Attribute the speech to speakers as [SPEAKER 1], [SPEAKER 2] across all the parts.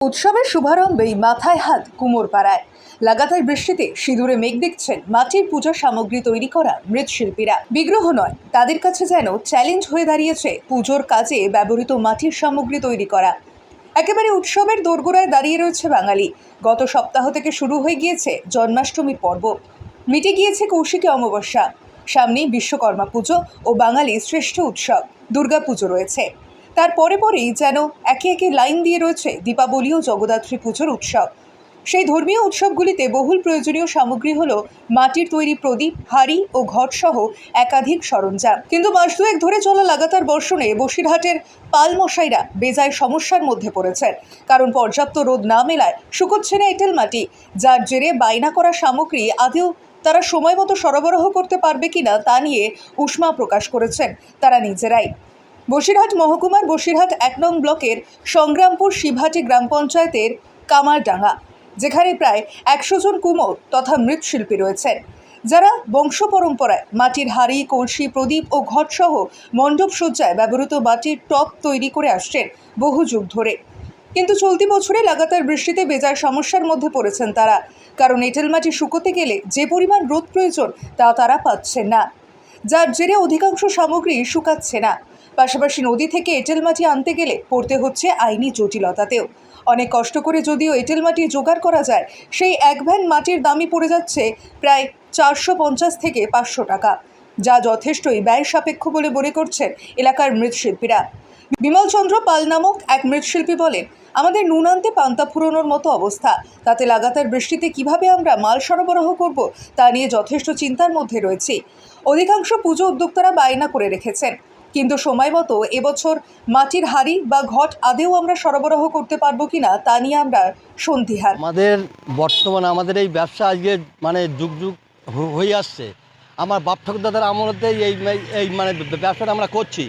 [SPEAKER 1] উৎসবের শুভারম্ভেই মাথায় হাত কুমোর পাড়ায় লাগাতার বৃষ্টিতে সিঁদুরে মেঘ দেখছেন মাটির পূজা সামগ্রী তৈরি করা মৃৎশিল্পীরা। বিগ্রহ নয়, তাদের কাছে যেন চ্যালেঞ্জ হয়ে দাঁড়িয়েছে পুজোর কাজে ব্যবহৃত মাটির সামগ্রী তৈরি করা। একেবারে উৎসবের দোরগোড়ায় দাঁড়িয়ে রয়েছে বাঙালি। গত সপ্তাহ থেকে শুরু হয়ে গিয়েছে জন্মাষ্টমীর পর্ব। মিটে গিয়েছে কৌশিকী অমাবস্যা। সামনেই বিশ্বকর্মা পুজো ও বাঙালির শ্রেষ্ঠ উৎসব। দুর্গাপুজো রয়েছে। তার পরে পরেই যেন একে একে লাইন দিয়ে রয়েছে দীপাবলি ও জগদ্ধাত্রী পুজোর উৎসব। সেই ধর্মীয় উৎসবগুলিতে বহুল প্রয়োজনীয় সামগ্রী হলো মাটির তৈরি প্রদীপ, হাড়ি ও ঘটসহ একাধিক সরঞ্জাম। কিন্তু মাস দুয়েক ধরে চলা লাগাতার বর্ষণে বসিরহাটের পালমশাইরা বেজায় সমস্যার মধ্যে পড়েছেন। কারণ পর্যাপ্ত রোদ না মেলায় শুকোচ্ছে না এঁটেল মাটি, যার জেরে বায়না করা সামগ্রী আদেও তারা সময় মতো সরবরাহ করতে পারবে কিনা তা নিয়ে উষ্মা প্রকাশ করেছেন তারা নিজেরাই। বসিরহাট মহকুমার বসিরহাট এক নং ব্লকের সংগ্রামপুর শিবহাটি গ্রাম পঞ্চায়েতের কামারডাঙ্গা, যেখানে প্রায় একশো জন কুমোর তথা মৃৎশিল্পী রয়েছেন। যারা বংশ পরম্পরায় মাটির হাড়ি, কলসি, প্রদীপ ও ঘটসহ মণ্ডপ সজ্জায় ব্যবহৃত মাটির টপ তৈরি করে আসছেন বহু যুগ ধরে। কিন্তু চলতি বছরে লাগাতার বৃষ্টিতে বেজার সমস্যার মধ্যে পড়েছেন তারা, কারণ এঁটেল মাটি শুকোতে গেলে যে পরিমাণ রোদ প্রয়োজন তা তারা পাচ্ছেন না। যার জেরে অধিকাংশ সামগ্রী শুকাচ্ছে না। পাশাপাশি নদী থেকে এঁটেল মাটি আনতে গেলে পড়তে হচ্ছে আইনি জটিলতাতেও। অনেক কষ্ট করে যদিও এঁটেল মাটি জোগাড় করা যায়, সেই এক ভ্যান মাটির দামই পড়ে যাচ্ছে প্রায় চারশো পঞ্চাশ থেকে পাঁচশো টাকা, যা যথেষ্টই ব্যয় সাপেক্ষ বলে মনে করছেন এলাকার মৃৎশিল্পীরা। বিমলচন্দ্র পাল নামক এক মৃৎশিল্পী বলেন, আমাদের নুন আনতে পান্তা ফুরোনোর মতো অবস্থা, তাতে লাগাতার বৃষ্টিতে কীভাবে আমরা মাল সরবরাহ করব তা নিয়ে যথেষ্ট চিন্তার মধ্যে রয়েছি। অধিকাংশ পুজো উদ্যোক্তারা বায়না করে রেখেছেন। কিন্তু সময় মতো এবছর মাটির হাড়ি বা ঘট আদেও আমরা সরবরাহ করতে পারব কিনা তা নিয়ে আমরা সন্দিহান
[SPEAKER 2] আমাদের বর্তমানে আমাদের এই ব্যবসা আজকে মানে যুগ যুগ হয়ে আসছে। আমার বাপ ঠাকুর দাদার আমলতেই এই এই মানে ব্যবসাটা আমরা করছি।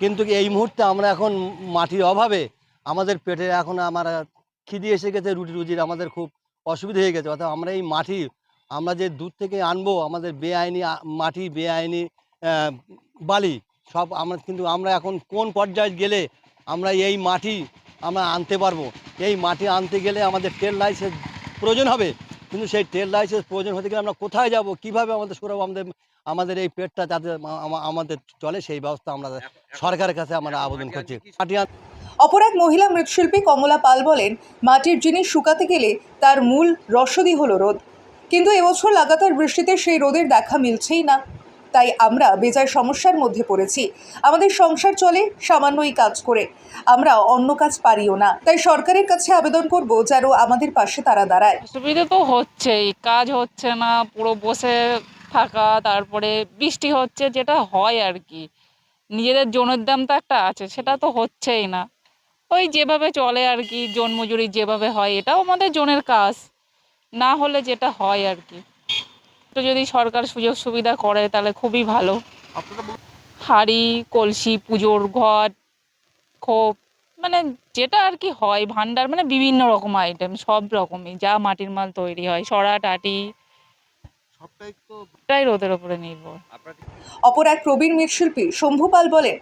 [SPEAKER 2] কিন্তু এই মুহূর্তে আমরা এখন মাটির অভাবে আমাদের পেটে এখন আমার খিদি এসে গেছে, রুটি রুজির আমাদের খুব অসুবিধা হয়ে গেছে। অর্থাৎ আমরা এই মাটি, আমরা যে দূর থেকে আনব, আমাদের বেআইনি মাটি, বেআইনি বালি সব আমরা কিন্তু আমরা এখন কোন পর্যায়ে গেলে আমরা এই মাটি আমরা আনতে পারব? এই মাটি আনতে গেলে আমাদের ট্রেন লাইসেন্স প্রয়োজন হবে। কিন্তু সেই ট্রেন লাইসেন্স প্রয়োজন হতে গেলে আমরা কোথায় যাব? কীভাবে আমাদের সৌরভ আমাদের আমাদের এই পেটটা যাতে আমাদের চলে সেই ব্যবস্থা আমরা সরকারের কাছে আমরা আবেদন করছি। মাটি
[SPEAKER 1] অপর এক মহিলা মৃৎশিল্পী কমলা পাল বলেন মাটির জিনিস শুকাতে গেলে তার মূল রসদই হলো রোদ। কিন্তু এবছর লাগাতার বৃষ্টিতে সেই রোদের দেখা মিলছেই না। তাই আমরা বেজায় সমস্যার মধ্যে পড়েছি। আমাদের সংসার চলে, সামান্যই কাজ করে। আমরা অন্য কাজ পারিও না। তাই সরকারের কাছে আবেদন করব যেন আমাদের পাশে তারা দাঁড়ায়।
[SPEAKER 3] অসুবিধা তো হচ্ছেই। কাজ হচ্ছে না, পুরো বসে থাকা, তারপরে বৃষ্টি হচ্ছে, যেটা হয় আর কি। নিজেদের জনের দাম তো একটা আছে, সেটা তো হচ্ছেই না। ওই যেভাবে চলে আর কি জন মজুরি যেভাবে হয়, এটাও আমাদের জনের কাজ। না হলে যেটা হয় আর কি। তো যদি সরকার সুযোগ সুবিধা করে তাহলে খুবই ভালো। হাঁড়ি কলসি পুজোর ঘট খোপ মানে যেটা আর কি হয় ভান্ডার মানে বিভিন্ন রকম আইটেম সব রকমই যা মাটির মাল তৈরি হয় সরা টাটি সবটাই রোদের ওপরে নির্ভর।
[SPEAKER 1] অপর এক প্রবীণ মৃৎশিল্পী শম্ভু পাল বলেন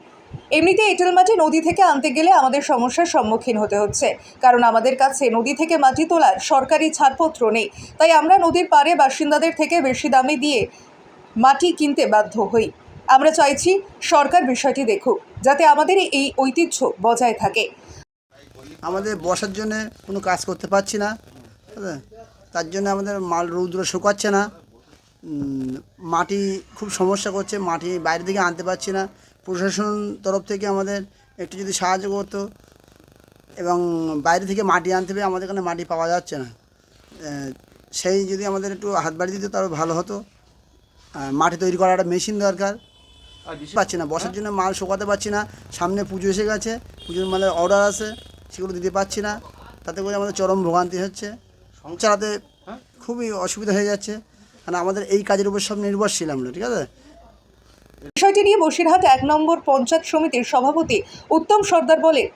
[SPEAKER 1] এমনিতে এঁটেল মাটি নদী থেকে আনতে গেলে আমাদের সমস্যার সম্মুখীন হতে হচ্ছে। কারণ আমাদের কাছে নদী থেকে মাটি তোলার সরকারি ছাড়পত্র নেই। তাই আমরা নদীর পাড়ে বাসিন্দাদের থেকে বেশি দামে দিয়ে মাটি কিনতে বাধ্য হই। আমরা চাইছি সরকার বিষয়টি দেখুক, যাতে আমাদের এই ঐতিহ্য বজায় থাকে।
[SPEAKER 4] আমাদের বসার জন্য কোনো কাজ করতে পারছি না? তার জন্য আমাদের মাল রৌদ্র শুকাচ্ছে না। মাটি খুব সমস্যা করছে, মাটি বাইরে থেকে আনতে পারছি না। প্রশাসন তরফ থেকে আমাদের একটু যদি সাহায্য করতো এবং বাইরে থেকে মাটি আনতে হবে আমাদের এখানে মাটি পাওয়া যাচ্ছে না। সেই যদি আমাদের একটু হাত বাড়ি দিত তাহলে ভালো হতো। মাটি তৈরি করার একটা মেশিন দরকার। পাচ্ছি না বসার জন্য মাল শুকাতে পারছি না। সামনে পুজো এসে গেছে পুজোর মালের অর্ডার আছে সেগুলো দিতে পারছি না। তাতে করে আমাদের চরম ভোগান্তি হচ্ছে। চালাতে খুবই অসুবিধা হয়ে যাচ্ছে। কারণ আমাদের এই কাজের উপর সব নির্ভরশীল আমরা ঠিক আছে?
[SPEAKER 1] বিষয়টি নিয়ে বসিরহাট এক নম্বর পঞ্চায়েত সমিতির সভাপতি উত্তম সর্দার বলেন,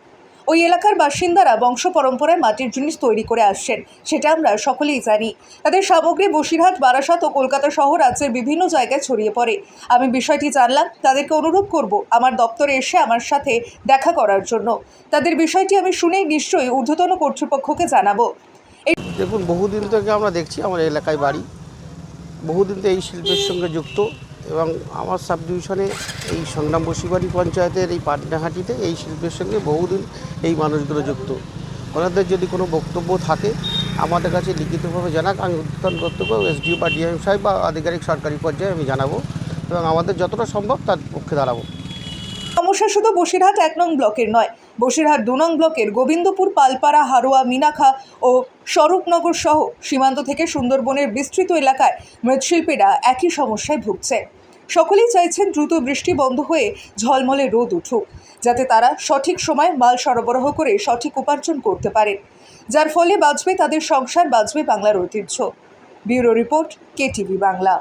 [SPEAKER 1] ওই এলাকার বাসিন্দারা বংশ পরম্পরায় মাটির জিনিস তৈরি করে আসছেন, সেটা আমরা সকলেই জানি। তাদের সামগ্রী বসিরহাট, বারাসাত ও কলকাতা সহ রাজ্যের বিভিন্ন জায়গায় ছড়িয়ে পড়ে। আমি বিষয়টি জানলাম, তাদেরকে অনুরোধ করব আমার দপ্তরে এসে আমার সাথে দেখা করার জন্য। তাদের বিষয়টি আমি শুনেই নিশ্চয়ই ঊর্ধ্বতন কর্তৃপক্ষকে জানাব।
[SPEAKER 5] দেখুন, বহুদিন থেকে আমরা দেখছি আমার এলাকায় বাড়ি। বহুদিন তো এই শিল্পের সঙ্গে যুক্ত। এবং আমার সাব ডিভিশনে এই সংগ্রাম বসিবাড়ি পঞ্চায়েতের এই পাটনাহাটিতে এই শিল্পের সঙ্গে বহুদিন এই মানুষগুলো যুক্ত। ওনাদের যদি কোনো বক্তব্য থাকে, আমাদের কাছে লিখিতভাবে জানাক, আমি উত্থান কর্তব্য এসডিও বা ডিএম সাহেব বা আধিকারিক সরকারি পর্যায়ে আমি জানাব এবং আমাদের যতটা সম্ভব তার পক্ষে দাঁড়াবো।
[SPEAKER 1] সমস্যা শুধু বসিরহাট এক নং ব্লকের নয় বসিরহাট দু নং ব্লকের গোবিন্দপুর, পালপাড়া, হারোয়া, মিনাখা ও স্বরূপনগর সহ সীমান্ত থেকে সুন্দরবনের বিস্তৃত এলাকায় মৃৎশিল্পীরা একই সমস্যায় ভুগছে। সকলেই চাইছেন দ্রুত বৃষ্টি বন্ধ হয়ে ঝলমলে রোদ উঠুক, যাতে তারা সঠিক সময় মাল সরবরাহ করে সঠিক উপার্জন করতে পারেন, যার ফলে বাঁচবে তাদের সংসার, বাঁচবে বাংলার ঐতিহ্য। Bureau report, KTV Bangla.